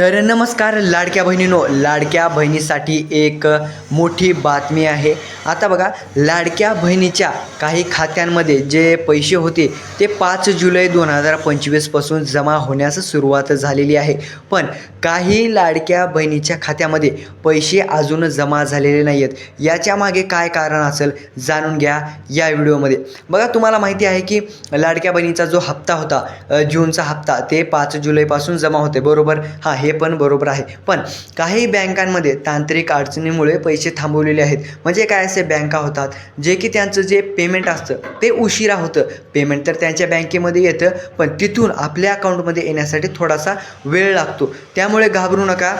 तर नमस्कार लाडक्या बहिणीनो. लाडक्या बहिणीसाठी एक मोठी बातमी आहे. आता बघा लाडक्या बहिणीच्या काही खात्यांमध्ये जे पैसे होते ते पाच जुलै दोन हजार पंचवीसपासून जमा होण्यास सुरुवात झालेली आहे. पण काही लाडक्या बहिणीच्या खात्यामध्ये पैसे अजून जमा झालेले नाही आहेत याच्या मागे काय कारण असेल जाणून घ्या या व्हिडिओमध्ये. बघा तुम्हाला माहिती आहे की लाडक्या बहिणीचा जो हप्ता होता जूनचा हप्ता ते पाच जुलैपासून जमा होते. बरोबर? हां हे पण बरोबर आहे. पण काही बँकांमध्ये तांत्रिक अडचणीमुळे पैसे थांबवलेले आहेत. म्हणजे काय असे बँका होतात? जे की त्यांचं जे पेमेंट असतं ते उशिरा होतं. पेमेंट तर त्यांच्या बँकेमध्ये येतं पण तिथून आपल्या अकाउंटमध्ये येण्यासाठी थोडासा वेळ लागतो. त्यामुळे घाबरू नका.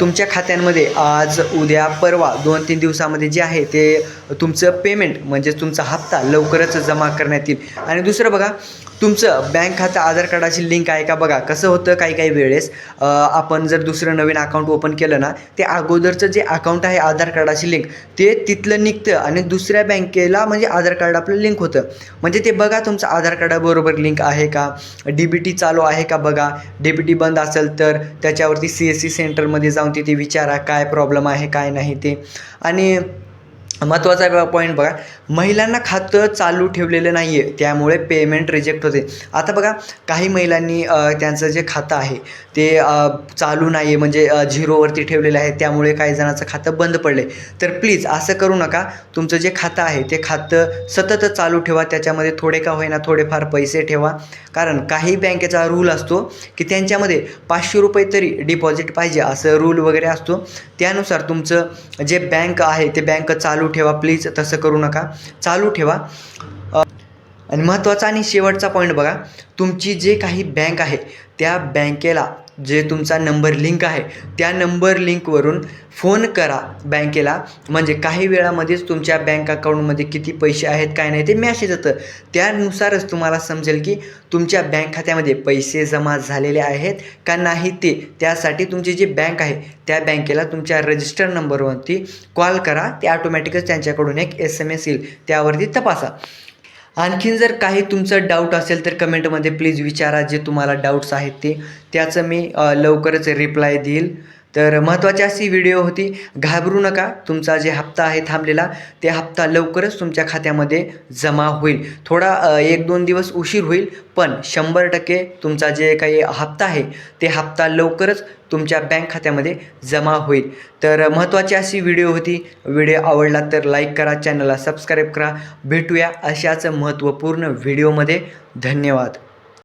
तुमच्या खात्यांमध्ये आज उद्या परवा दोन तीन दिवसामध्ये जे आहे ते तुमचं पेमेंट म्हणजे तुमचा हप्ता लवकरच जमा करण्यात येईल. आणि दुसरं बघा तुमचं बँक खातं आधार कार्डाची लिंक आहे का? बघा कसं होतं काही काही वेळेस आपण जर दुसरं नवीन अकाउंट ओपन केलं ना ते अगोदरचं जे अकाउंट आहे आधार कार्डाची लिंक ते तिथलं निघतं आणि दुसऱ्या बँकेला म्हणजे आधार कार्ड आपलं लिंक होतं. म्हणजे ते बघा तुमचं आधार कार्डाबरोबर लिंक आहे का? डी बी टी चालू आहे का बघा? डी बी टी बंद असेल तर त्याच्यावरती सी एस सी सेंटरमध्ये जाऊन तिथे विचारा काय प्रॉब्लेम आहे काय नाही ते. आणि महत्त्वाचा पॉईंट बघा महिलांना खातं चालू ठेवलेलं नाही आहे त्यामुळे पेमेंट रिजेक्ट होते. आता बघा काही महिलांनी त्यांचं जे खातं आहे ते चालू नाही आहे म्हणजे झिरोवरती ठेवलेलं आहे त्यामुळे काही जणांचं खातं बंद पडले तर प्लीज असं करू नका. तुमचं जे खातं आहे ते खातं सतत चालू ठेवा त्याच्यामध्ये थोडे का होईना थोडेफार पैसे ठेवा. कारण काही बँकेचा रूल असतो की त्यांच्यामध्ये पाचशे रुपये तरी डिपॉझिट पाहिजे असं रूल वगैरे असतो. त्यानुसार तुमचं जे बँक आहे ते बँक चालू ठेवा प्लीज तसं करू नका. चालू ठेवा. आणि महत्त्वाचा आणि शेवटचा पॉईंट बघा. तुमची जे काही बँक आहे त्या बँकेला जे तुमचा नंबर लिंक आहे त्या नंबर लिंकवरून फोन करा बँकेला. म्हणजे काही वेळामध्येच तुमच्या बँक अकाउंटमध्ये किती पैसे आहेत काय नाही ते मॅसेज येतं. त्यानुसारच तुम्हाला समजेल की तुमच्या बँक खात्यामध्ये पैसे जमा झालेले आहेत का नाही ते. त्यासाठी तुमची जी बँक आहे त्या बँकेला तुमच्या रजिस्टर नंबरवरती कॉल करा. ते ऑटोमॅटिकच त्यांच्याकडून एक एस एम एस येईल. त्यावरती तपासा. आणखीन जर काही तुमचं डाऊट असेल तर कमेंटमध्ये प्लीज विचारा. जे तुम्हाला डाऊट्स आहेत ते त्याचं मी लवकरच रिप्लाय देईल. तर महत्त्वाची अशी व्हिडिओ होती घाबरू नका तुमचा जे हप्ता आहे थांबलेला ते हप्ता लवकरच तुमच्या खात्यामध्ये जमा होईल. थोडा एक दोन दिवस उशीर होईल पण शंभर टक्के तुमचा जे काही हप्ता आहे ते हप्ता लवकरच तुमच्या बँक खात्यामध्ये जमा होईल. तर महत्त्वाची अशी व्हिडिओ होती. व्हिडिओ आवडला तर लाईक करा चॅनलला सबस्क्राईब करा. भेटूया अशाच महत्त्वपूर्ण व्हिडिओमध्ये धन्यवाद.